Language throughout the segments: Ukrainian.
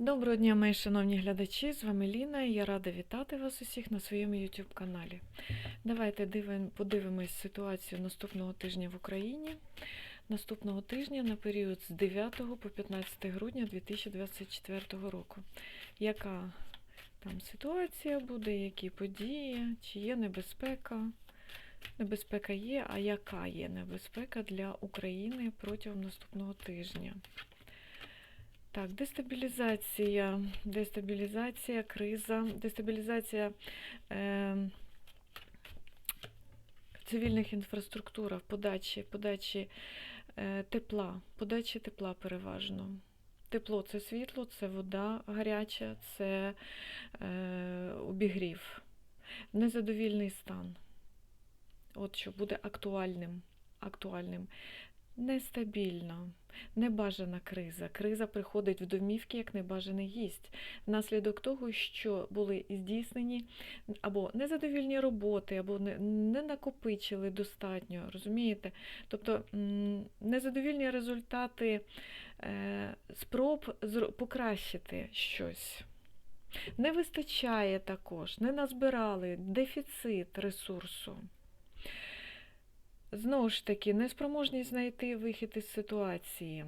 Доброго дня, мої шановні глядачі! З вами Ліна і я рада вітати вас усіх на своєму YouTube каналі. Давайте подивимось ситуацію наступного тижня в Україні. Наступного тижня на період з 9 по 15 грудня 2024 року. Яка там ситуація буде, які події, чи є небезпека? Небезпека є, а яка є небезпека для України протягом наступного тижня? Так, дестабілізація, дестабілізація, криза, дестабілізація е, цивільних інфраструктурах, подачі, подачі е, тепла, подачі тепла переважно. Тепло це світло, це вода гаряча, це е, обігрів. Незадовільний стан. От що буде актуальним. актуальним. Нестабільна, небажана криза. Криза приходить в домівки як небажаний гість, внаслідок того, що були здійснені або незадовільні роботи, або не, не накопичили достатньо, розумієте? Тобто незадовільні результати е, спроб покращити щось. Не вистачає також, не назбирали дефіцит ресурсу. Знову ж таки, неспроможність знайти вихід із ситуації.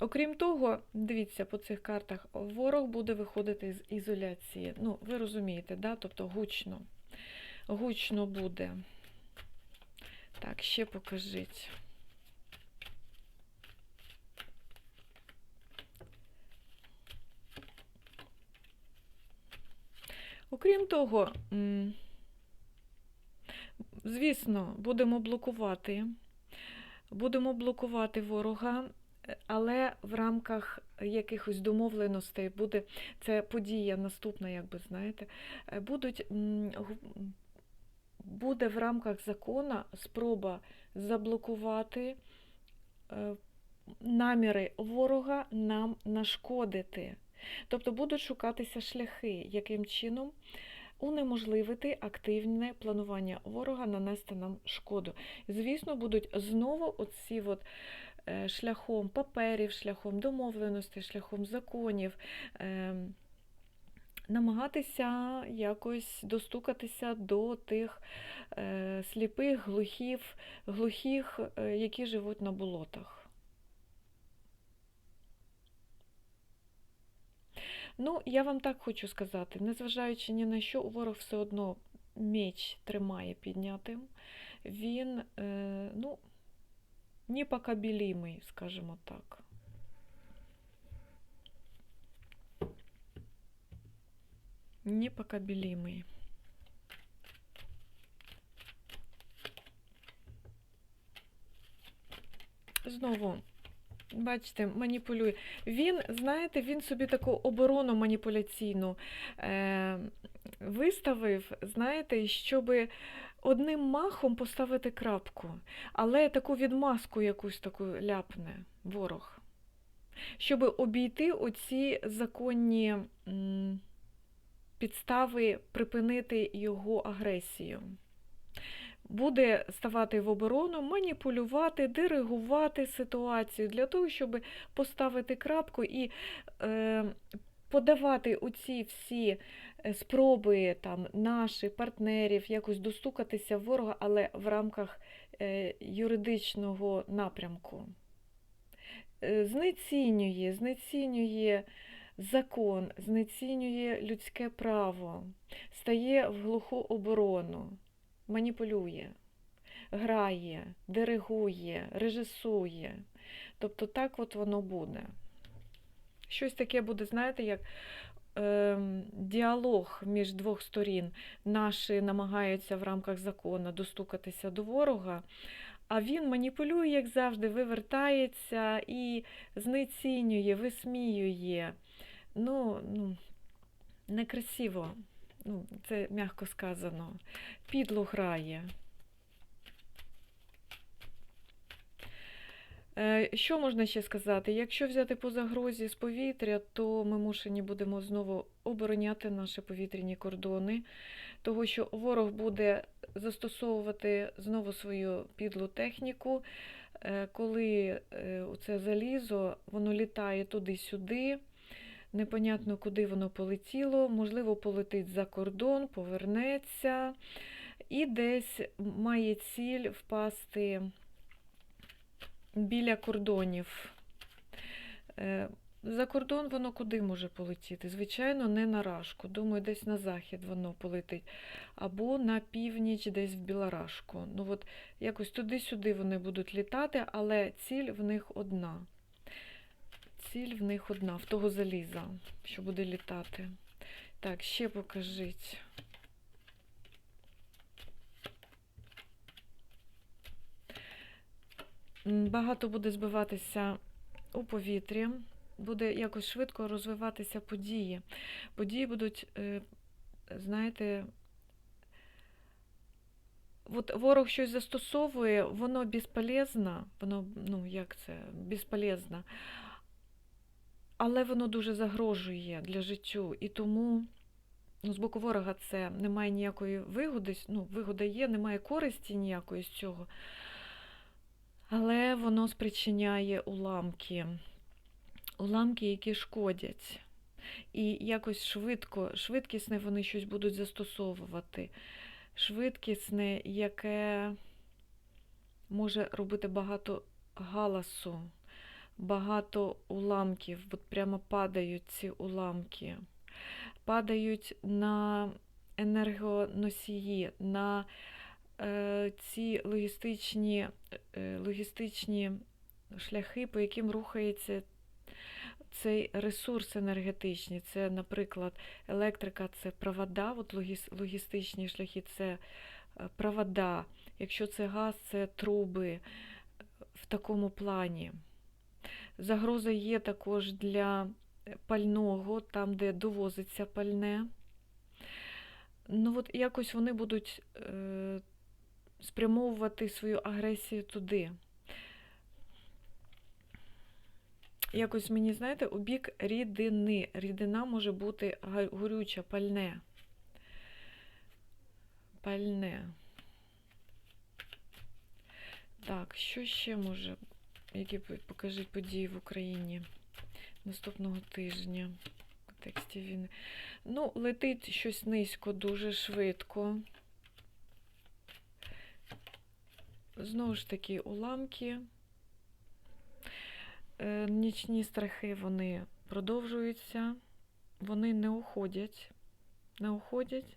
Окрім того, дивіться по цих картах, ворог буде виходити з ізоляції. Ну, ви розумієте, да? тобто гучно. Гучно буде. Так, ще покажіть. Окрім того, Звісно, будемо блокувати. Будемо блокувати ворога, але в рамках якихось домовленостей буде це подія наступна, як би знаєте, будуть, буде в рамках закона спроба заблокувати е, наміри ворога нам нашкодити. Тобто будуть шукатися шляхи, яким чином унеможливити активне планування ворога нанести нам шкоду. Звісно, будуть знову оці от, е, шляхом паперів, шляхом домовленостей, шляхом законів. е, Намагатися якось достукатися до тих е, сліпих, глухів, глухих, е, які живуть на болотах. Ну, я вам так хочу сказати, незважаючи ні на що, ворог все одно меч тримає піднятим. Він, е, ну, непокабілімий, скажімо так. Непокабілімий. Знову Бачите, маніпулює. Він, знаєте, він собі таку оборону маніпуляційну е, виставив, знаєте, щоб одним махом поставити крапку, але таку відмазку якусь таку ляпне ворог, щоб обійти оці законні підстави припинити його агресію буде ставати в оборону, маніпулювати, диригувати ситуацію для того, щоб поставити крапку і е, подавати оці всі е, спроби там, наших партнерів якось достукатися ворога, але в рамках е, юридичного напрямку. Е, Знецінює, знецінює закон, знецінює людське право, стає в глуху оборону маніпулює, грає, диригує, режисує. Тобто так от воно буде. Щось таке буде, знаєте, як е, діалог між двох сторін. Наші намагаються в рамках закону достукатися до ворога, а він маніпулює, як завжди, вивертається і знецінює, висміює. Ну, ну некрасиво. Ну, це м'яко сказано, підло грає. Е, Що можна ще сказати? Якщо взяти по загрозі з повітря, то ми мушені будемо знову обороняти наші повітряні кордони, того що ворог буде застосовувати знову свою підлу техніку, е, коли е, це залізо, воно літає туди-сюди, непонятно, куди воно полетіло, можливо, полетить за кордон, повернеться і десь має ціль впасти біля кордонів. Е, За кордон воно куди може полетіти? Звичайно, не на Рашку. Думаю, десь на захід воно полетить. Або на північ, десь в Білорашку. Ну от якось туди-сюди вони будуть літати, але ціль в них одна. Ціль в них одна, в того заліза, що буде літати. Так, ще покажіть. Багато буде збиватися у повітрі, буде якось швидко розвиватися події. Події будуть, е, знаєте, от ворог щось застосовує, воно безполезно, воно, ну як це, безполезно, але воно дуже загрожує для життю. І тому ну, з боку ворога це немає ніякої вигоди, ну, вигода є, немає користі ніякої з цього. Але воно спричиняє уламки, уламки, які шкодять. І якось швидко, швидкісне вони щось будуть застосовувати. Швидкісне, яке може робити багато галасу, багато уламків. От прямо падають ці уламки, падають на енергоносії, на е, ці логістичні, е, логістичні шляхи, по яким рухається цей ресурс енергетичний. Це, наприклад, електрика це провода, от логіс- логістичні шляхи це е, провода. Якщо це газ, це труби е, в такому плані. Загроза є також для пального, там, де довозиться пальне. Ну, от якось вони будуть е, спрямовувати свою агресію туди. Якось мені, знаєте, у бік рідини. Рідина може бути горюча, пальне. Пальне. Так, що ще може? Які п- покажіть події в Україні наступного тижня в контексті війни? Ну, летить щось низько, дуже швидко. Знову ж таки, уламки. Е, Нічні страхи вони продовжуються, вони не уходять, не уходять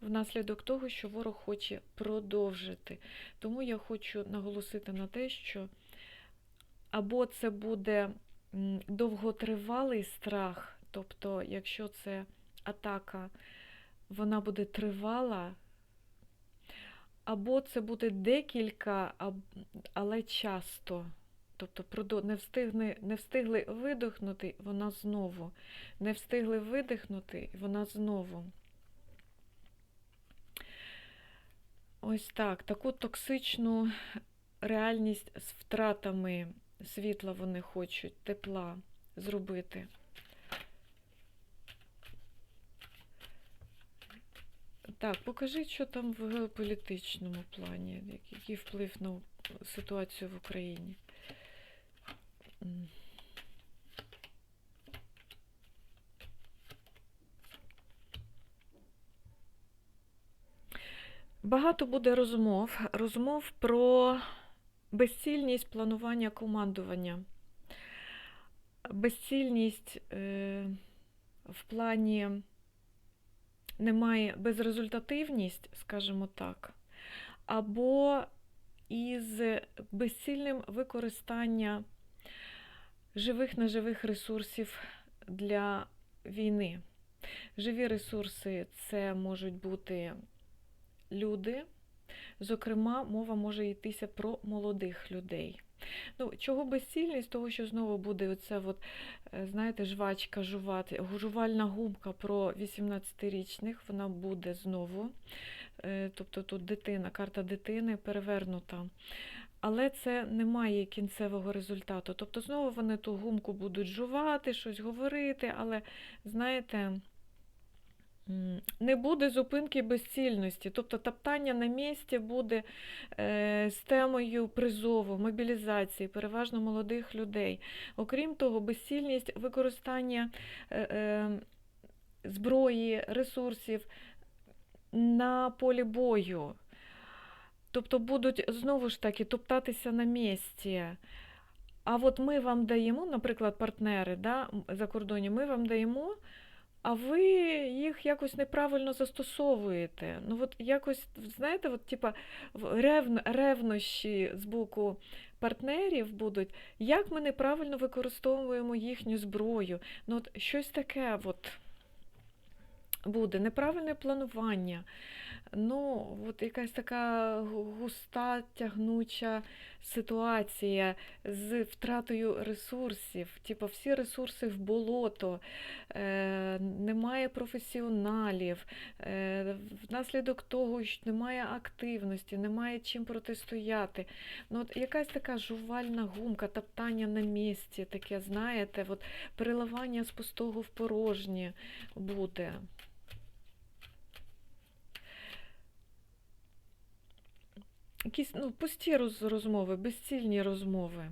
внаслідок того, що ворог хоче продовжити. Тому я хочу наголосити на те, що або це буде довготривалий страх, тобто, якщо це атака, вона буде тривала, або це буде декілька, але часто. Тобто не, встигне, не встигли видихнути, вона знову. Не встигли видихнути, вона знову. Ось так. Таку токсичну реальність з втратами світла вони хочуть, тепла зробити. Так, покажіть, що там в геополітичному плані, який вплив на ситуацію в Україні. Багато буде розмов, розмов про безцільність планування командування, безцільність е, в плані немає безрезультативність, скажімо так, або із безцільним використання живих неживих ресурсів для війни. Живі ресурси це можуть бути люди. Зокрема, мова може йтися про молодих людей. Ну, чого безцільність? Того, що знову буде оце, от, е, знаєте, жвачка, жувати, жувальна гумка про 18-річних, вона буде знову. Е, Тобто тут дитина, карта дитини перевернута. Але це не має кінцевого результату. Тобто знову вони ту гумку будуть жувати, щось говорити, але знаєте, не буде зупинки безцільності. Тобто топтання на місці буде е, з темою призову, мобілізації, переважно молодих людей. Окрім того, безцільність використання е, е, зброї, ресурсів на полі бою. Тобто будуть знову ж таки топтатися на місці. А от ми вам даємо, наприклад, партнери да, за кордоні, ми вам даємо, а ви їх якось неправильно застосовуєте. Ну, от якось, знаєте, от, типа, ревн, ревнощі з боку партнерів будуть, як ми неправильно використовуємо їхню зброю. Ну, от щось таке от буде, неправильне планування. Ну, от якась така густа, тягнуча ситуація з втратою ресурсів. Типу, всі ресурси в болото, е, немає професіоналів, е, внаслідок того, що немає активності, немає чим протистояти. Ну, от якась така жувальна гумка, топтання на місці, таке, знаєте, от переливання з пустого в порожнє буде. Якісь ну, пусті роз, розмови, безцільні розмови.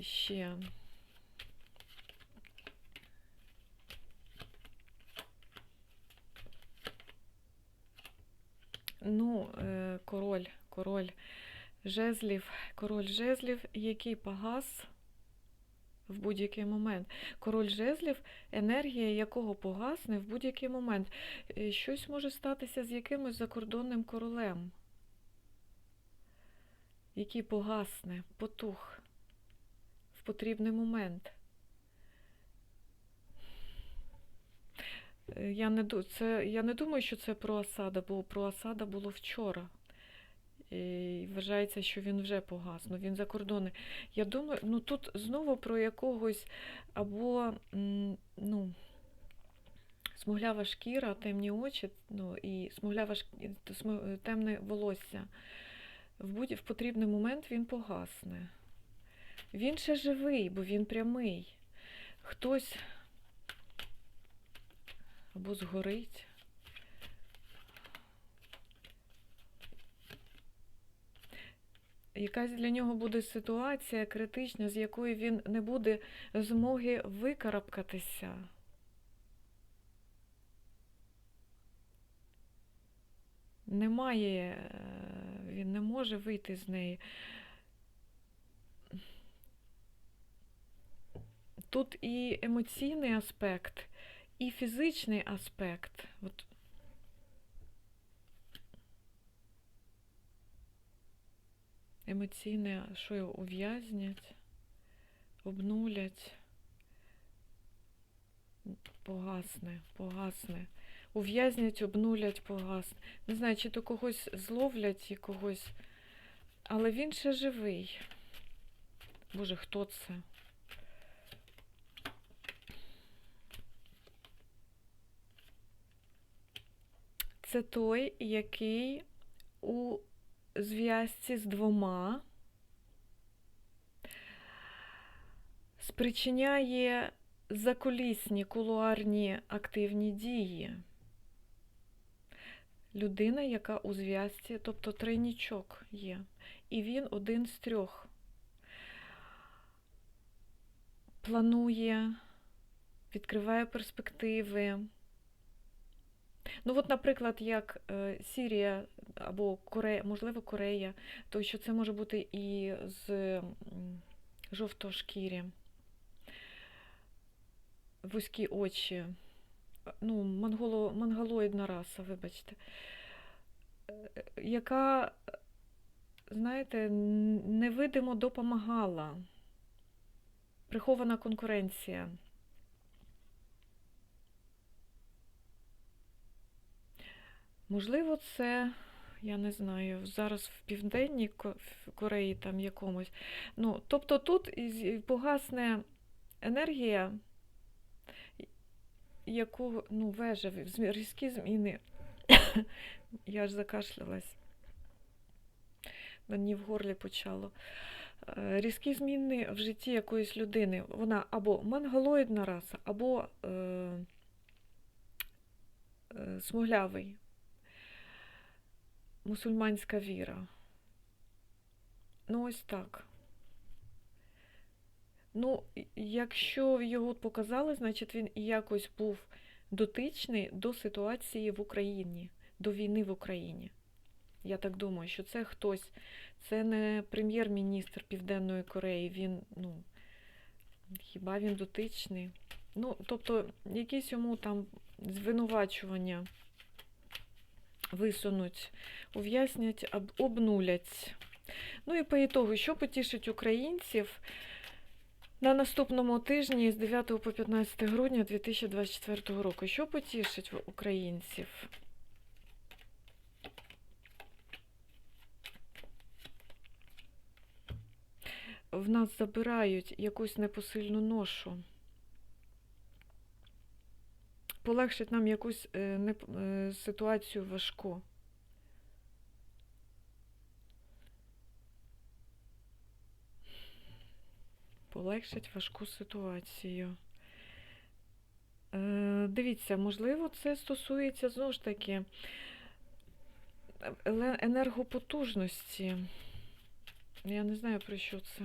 Ще. Ну, е, король, король жезлів, король жезлів, який погас в будь-який момент. Король жезлів, енергія якого погасне в будь-який момент. Е, Щось може статися з якимось закордонним королем, який погасне, потух в потрібний момент. Е, Я не, це, я не думаю, що це про Асада, бо про Асада було вчора. І вважається, що він вже погас. Ну, він за кордони. Я думаю, ну тут знову про якогось або ну, смуглява шкіра, темні очі, ну і смуглява шк- см- темне волосся. В будь в потрібний момент він погасне. Він ще живий, бо він прямий. Хтось або згорить. Якась для нього буде ситуація критична, з якої він не буде змоги викарабкатися. Немає, е, він не може вийти з неї. Тут і емоційний аспект, і фізичний аспект. От емоційне, що його ув'язнять, обнулять, погасне, погасне. Ув'язнять, обнулять, погасне. Не знаю, чи то когось зловлять і когось. Але він ще живий. Боже, хто це? Це той, який у зв'язці з двома спричиняє закулісні кулуарні активні дії. Людина, яка у зв'язці, тобто тройнічок є, і він один з трьох. Планує, відкриває перспективи. Ну, от, наприклад, як е, Сірія або Корея, можливо, Корея, то що це може бути і з жовтошкірі, вузькі очі, ну, монголо, монголоїдна раса, вибачте, е, яка, знаєте, невидимо допомагала. Прихована конкуренція. Можливо, це, я не знаю, зараз в Південній Кореї там якомусь. Ну, тобто тут погасне енергія, яку, ну, вежа, різкі зміни. Я аж закашлялась. Мені в горлі почало. Е, Різкі зміни в житті якоїсь людини. Вона або монголоїдна раса, або е, е, смуглявий. Мусульманська віра. Ну, ось так. Ну, якщо його показали, значить він якось був дотичний до ситуації в Україні, до війни в Україні. Я так думаю, що це хтось, це не прем'єр-міністр Південної Кореї, він, ну, хіба він дотичний? Ну, тобто, якісь йому там звинувачування висунуть, ув'язнять, об- обнулять. Ну і по ітогу, що потішить українців на наступному тижні з 9 по 15 грудня 2024 року? Що потішить українців? В нас забирають якусь непосильну ношу. Полегшить нам якусь е, неп- е, ситуацію важку. Полегшить важку ситуацію. Е, Дивіться, можливо, це стосується знову ж таки енергопотужності. Я не знаю про що це.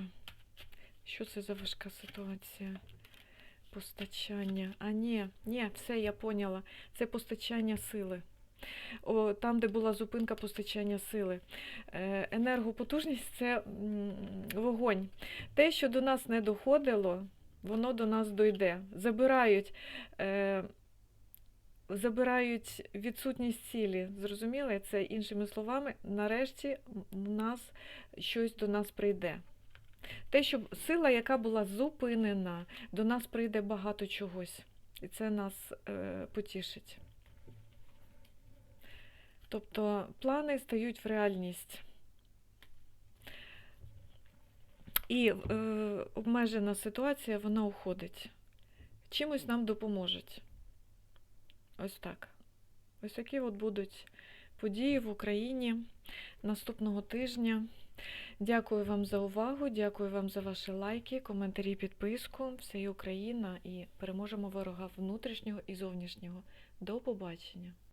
Що це за важка ситуація? Постачання. А ні, ні, все, я поняла. Це постачання сили. О, там, де була зупинка постачання сили. Е, енергопотужність це вогонь. Те, що до нас не доходило, воно до нас дойде. Забирають, е, забирають відсутність цілі. Зрозуміли? Це іншими словами, нарешті у нас щось до нас прийде. Те, що сила, яка була зупинена, до нас прийде багато чогось. І це нас е, потішить. Тобто плани стають в реальність. І е, обмежена ситуація, вона уходить. Чимось нам допоможуть. Ось так. Ось такі от будуть події в Україні наступного тижня. Дякую вам за увагу, дякую вам за ваші лайки, коментарі, підписку. Все Україна і переможемо ворога внутрішнього і зовнішнього. До побачення!